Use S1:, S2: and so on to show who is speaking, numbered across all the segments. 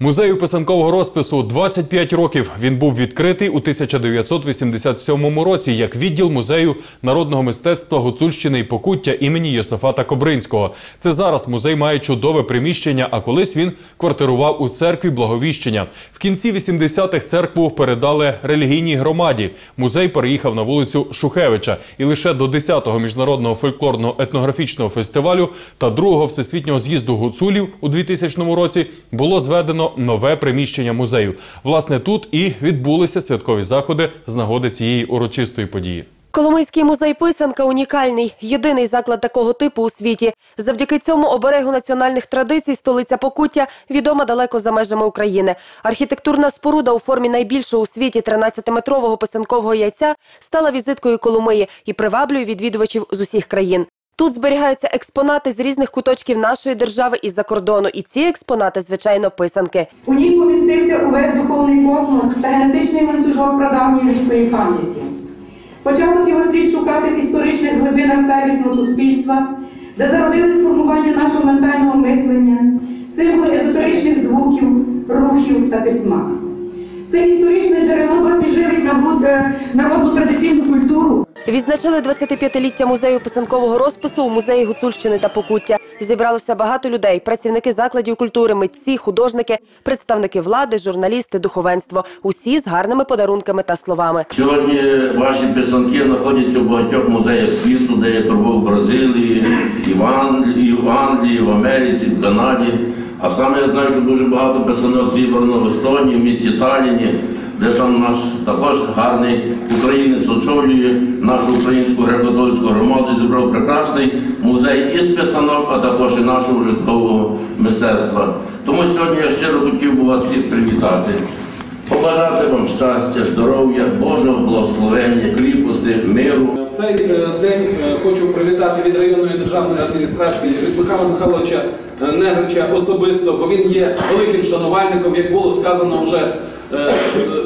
S1: Музею писанкового розпису 25 років. Він був відкритий у 1987 році як відділ музею народного мистецтва Гуцульщини і Покуття імені Йосифата Кобринського. Це зараз музей має чудове приміщення, а колись він квартирував у церкві Благовіщення. В кінці 80-х церкву передали релігійній громаді. Музей переїхав на вулицю Шухевича, і лише до 10-го міжнародного фольклорного етнографічного фестивалю та другого всесвітнього з'їзду гуцулів у 2000 році було зведено нове приміщення музею. Власне, тут і відбулися святкові заходи з нагоди цієї урочистої події.
S2: Коломийський музей писанка унікальний, єдиний заклад такого типу у світі. Завдяки цьому оберегу національних традицій столиця Покуття відома далеко за межами України. Архітектурна споруда у формі найбільшого у світі 13-метрового писанкового яйця стала візиткою Коломиї і приваблює відвідувачів з усіх країн. Тут зберігаються експонати з різних куточків нашої держави і за кордону. І ці експонати, звичайно, писанки.
S3: У ній помістився увесь духовний космос та генетичний ланцюжок прадавньої людської пам'яті. Початок його слід шукати в історичних глибинах первісного суспільства, де зародились формування нашого ментального мислення, символи езотеричних звуків, рухів та письма. Це історичне джерело досі живить культуру,
S2: Відзначили 25-ліття музею писанкового розпису у музеї Гуцульщини та Покуття. Зібралося багато людей: працівники закладів культури, митці, художники, представники влади, журналісти, духовенство. Усі з гарними подарунками та словами.
S4: Сьогодні ваші писанки знаходяться в багатьох музеях світу, де я пробував в Бразилії, і в Англії, в Англії, в Америці, в Канаді. А саме я знаю, що дуже багато писанок зібрано в Естонії, в місті Талліні, де там наш також гарний українець очолює нашу українську греко-католицьку громаду, зібрав прекрасний музей із писанок, а також і нашого житкового мистецтва. Тому сьогодні я щиро хотів би вас всіх привітати. Побажати вам щастя, здоров'я, Божого благословення, кріпості, миру.
S5: В цей е, день е, хочу привітати від районної державної адміністрації від Михайла Михайловича е, Негрича особисто, бо він є великим шанувальником, як було сказано вже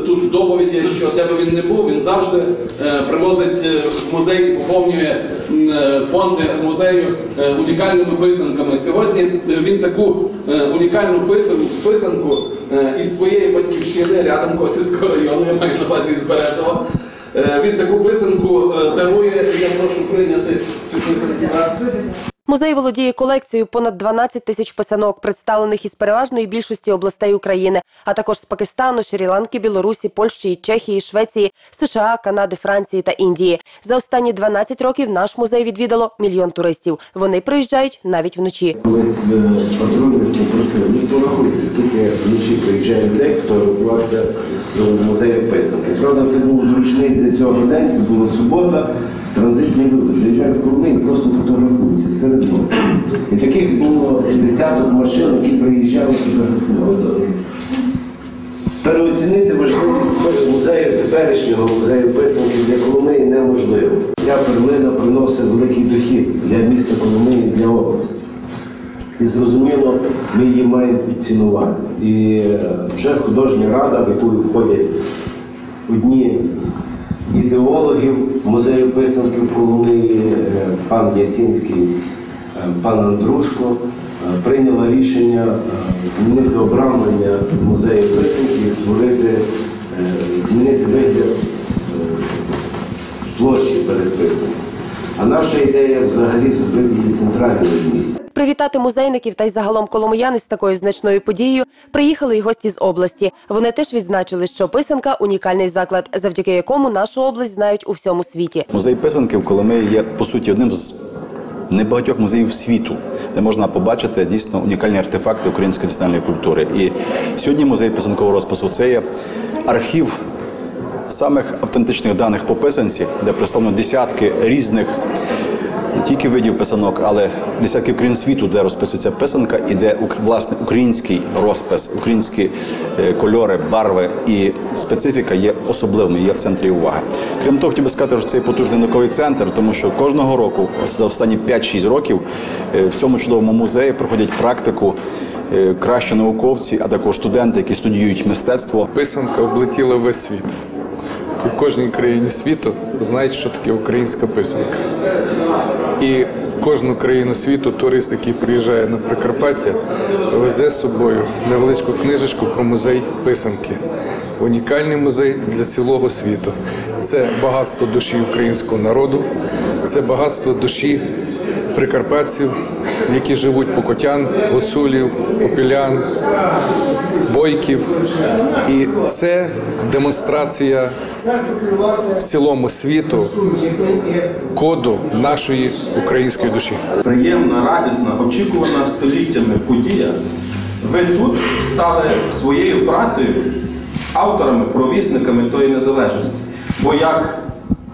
S5: тут в доповіді, що де би він не був, він завжди е, привозить е, в музей і поповнює е, фонди музею е, унікальними писанками. Сьогодні е, він таку е, унікальну писанку, е, із своєї батьківщини рядом Косівського району, я маю на увазі з Березова. Е, Він таку писанку е, дарує. Я прошу прийняти цю писанку.
S2: Музей володіє колекцією понад 12 тисяч писанок, представлених із переважної більшості областей України, а також з Пакистану, Шрі-Ланки, Білорусі, Польщі, Чехії, Швеції, США, Канади, Франції та Індії. За останні 12 років наш музей відвідало мільйон туристів. Вони приїжджають навіть вночі.
S6: Колись е, патрульник попросив, ну порахуйте, скільки вночі приїжджає людей, хто рахувався до музею писанки. Правда, це був зручний для цього день, це була субота, транзитні люди. Заїжджають в Коломиї, просто фотографуються серед ночі. І таких було десяток машин, які приїжджали фотографувати. Переоцінити важливість музею теперішнього музею писанки для Коломиї неможливо. Ця перлина приносить великий дохід для міста Коломиї, для області. І зрозуміло, ми її маємо підцінувати. І вже художня рада, в яку входять одні з ідеологів музею писанки в е, пан Ясінський, е, пан Андрушко, е, прийняла рішення змінити обрамлення музею писанки і створити, змінити вигляд площі перед писанкою. А наша ідея взагалі зробити її центральною місті.
S2: Привітати музейників та й загалом коломияни з такою значною подією приїхали й гості з області. Вони теж відзначили, що писанка унікальний заклад, завдяки якому нашу область знають у всьому світі.
S7: Музей писанки в Коломиї є по суті одним з небагатьох музеїв світу, де можна побачити дійсно унікальні артефакти української національної культури. І сьогодні музей писанкового розпису це є архів самих автентичних даних по писанці, де представлено десятки різних. Не тільки видів писанок, але десятки країн світу, де розписується писанка, і де власне український розпис, українські е, кольори, барви і специфіка є особливими, є в центрі уваги. Крім того, хотів би сказати, що це є потужний науковий центр, тому що кожного року, за останні 5-6 років, е, в цьому чудовому музеї проходять практику е, кращі науковці, а також студенти, які студіюють мистецтво.
S8: Писанка облетіла весь світ. В кожній країні світу знають, що таке українська писанка. І в кожну країну світу турист, який приїжджає на Прикарпаття, везе з собою невеличку книжечку про музей писанки. Унікальний музей для цілого світу. Це багатство душі українського народу, це багатство душі прикарпатців, які живуть покотян, гуцулів, попілян, бойків. І це демонстрація в цілому світу коду нашої української душі.
S9: приємна, радісна, очікувана століттями подія. Ви тут стали своєю працею авторами, провісниками тої незалежності. Бо як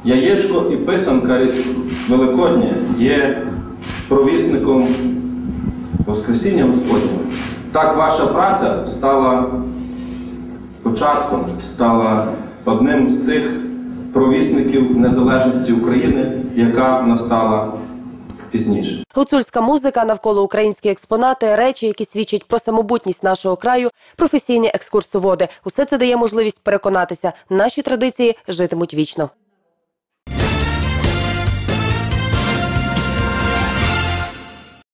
S9: яєчко і писанка Великодня є провісником Воскресіння Господнього, так ваша праця стала початком, стала одним з тих провісників незалежності України, яка настала пізніше.
S2: Гуцульська музика, навколо українські експонати, речі, які свідчать про самобутність нашого краю, професійні екскурсоводи. Усе це дає можливість переконатися, наші традиції житимуть вічно.